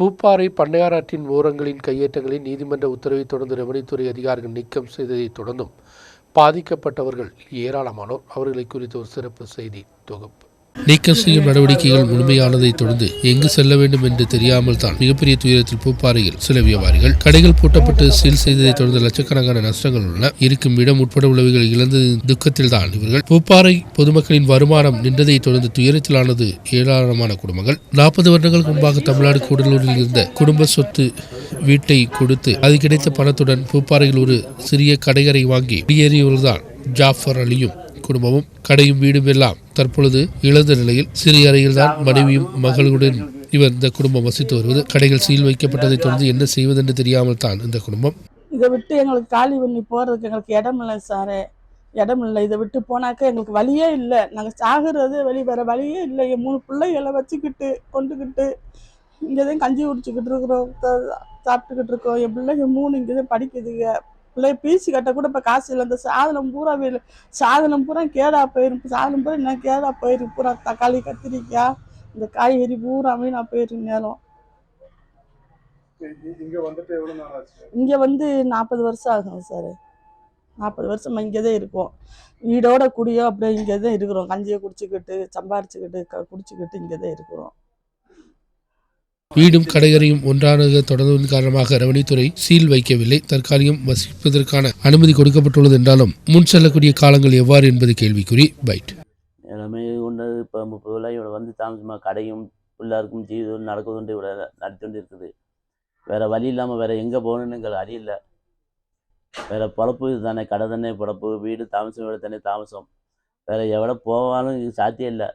பூப்பாறை பண்ணையாராற்றின் ஓரங்களின் கையேட்டங்களில் நீதிமன்ற உத்தரவை தொடர்ந்து ரெவனித்துறை அதிகாரிகள் நீக்கம் செய்ததைத் தொடர்ந்தும் பாதிக்கப்பட்டவர்கள் ஏராளமானோர். அவர்களை குறித்த ஒரு சிறப்பு செய்தி தொகுப்பு. நீக்கம் செய்யும் நடவடிக்கைகள் முழுமையானதைத் தொடர்ந்து எங்கு செல்ல வேண்டும் என்று தெரியாமல் தான் மிகப்பெரிய துயரத்தில் பூப்பாறையில் சில வியாபாரிகள் கடைகள் பூட்டப்பட்டு சீல் செய்ததை தொடர்ந்து லட்சக்கணக்கான நஷ்டங்கள் உள்ளன. இருக்கும் இடம் உட்பட உள்ளவர்கள் இழந்த துக்கத்தில் தான் இவர்கள் பூப்பாறை பொதுமக்களின் வருமானம் நின்றதை தொடர்ந்து துயரத்திலானது ஏராளமான குடும்பங்கள். நாற்பது வருடங்களுக்கு முன்பாக தமிழ்நாடு கூடலூரில் இருந்த குடும்ப சொத்து வீட்டை கொடுத்து அது கிடைத்த பணத்துடன் பூப்பாறையில் ஒரு சிறிய கடைகரை வாங்கி குடியேறியவர்தான் ஜாஃபர் அலியும் குடும்பமும் கடையும் வீடும் எல்லாம் தற்பொழுது இழந்த நிலையில் சிறிய அறையில்தான் மனைவியும் மகளுடன் இவர் இந்த குடும்பம் வசித்து வருவது. கடைகள் சீல் வைக்கப்பட்டதைத் தொடர்ந்து என்ன செய்வதென்று தெரியாமல் தான் இந்த குடும்பம். இதை விட்டு எங்களுக்கு காலி பண்ணி போகிறதுக்கு எங்களுக்கு இடம் இல்லை சார். இடம் இல்லை. இதை விட்டு போனாக்க எங்களுக்கு வழியே இல்லை. நாங்கள் சாகுறது வெளி வேற வழியே இல்லை. என் மூணு பிள்ளைகளை வச்சுக்கிட்டு கொண்டுக்கிட்டு இங்கே தான் கஞ்சி குடிச்சிக்கிட்டு இருக்கிறோம். சாப்பிட்டுக்கிட்டு இருக்கோம். என் பிள்ளைங்க மூணு இங்கே தான் படிக்குதுங்க. பிள்ளை பீஸ் கட்ட கூட இப்போ காசு இல்லை. இந்த சாதனம் பூரா சாதனம் பூரா கேடா போயிருக்கு சாதனம் பூரா என்ன கேடா போயிருக்கு பூரா தக்காளி கத்திரிக்காய் இந்த காய்கறி பூரா வீணாக போயிருக்கு நேரம். இங்க வந்து நாற்பது வருஷம் ஆகும் சார் நாற்பது வருஷமா இங்கே தான் இருக்கோம். வீடோட குடியோ அப்படியே இங்கே தான் இருக்கிறோம். கஞ்சியை குடிச்சிக்கிட்டு சம்பாரிச்சுக்கிட்டு குடிச்சிக்கிட்டு இங்கே தான் இருக்கிறோம். வீடும் கடைகரையும் ஒன்றாக தொடர்ந்ததன் காரணமாக ரவணித்துறை சீல் வைக்கவில்லை. தற்காலிகம் வசிப்பதற்கான அனுமதி கொடுக்கப்பட்டுள்ளது என்றாலும் முன் செல்லக்கூடிய காலங்கள் எவ்வாறு என்பது கேள்விக்குறி. பைட். எல்லாமே ஒன்று இப்போ முப்பது விலை இவ்வளோ வந்து தாமசமாக கடையும் பிள்ளாருக்கும் ஜீவிதம் நடக்குதுண்டு இவ்வளோ நடத்தி இருக்குது வேறு வழி இல்லாமல் வேறு எங்கே போகணுன்னு எங்களுக்கு அறியல வேறு பொழப்பு இது தானே கடை தானே பொழப்பு. வீடு தாமசம் வீடு தானே தாமசம். வேறு எவ்வளோ போவாலும் இது சாத்தியம் இல்லை.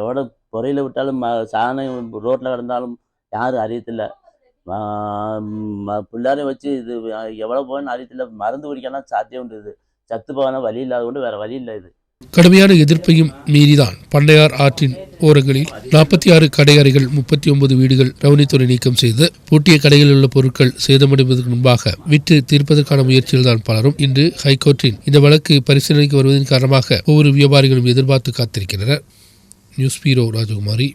எவ்வளோ பொறையில் விட்டாலும் ம சாணம் ரோட்டில் கிடந்தாலும் யாரும் அறியத்தில்ல. பிள்ளாரையும் வச்சு இது எவ்வளோ போகணும்னு அறியத்தில்லை. மருந்து குடிக்கலாம் சாத்தியம் உண்டு இது. சத்து போகாமல் வழி இல்லாத கொண்டு வேறு வழி இல்லை இது. கடுமையான எதிர்ப்பையும் மீறிதான் பண்ணையார் ஆற்றின் ஓரங்களில் நாற்பத்தி ஆறு கடையறைகள் முப்பத்தி ஒன்பது வீடுகள் ரவுனித்துறை நீக்கம் செய்து பூட்டிய கடைகளில் உள்ள பொருட்கள் சேதமடைவதற்கு முன்பாக விற்று தீர்ப்பதற்கான முயற்சியில் தான் பலரும் இன்று ஹைகோர்ட்டின் இந்த வழக்கு பரிசீலனைக்கு வருவதன் காரணமாக ஒவ்வொரு வியாபாரிகளும் எதிர்பார்த்து காத்திருக்கின்றனர். நியூஸ் பீரோ ராஜகுமாரி.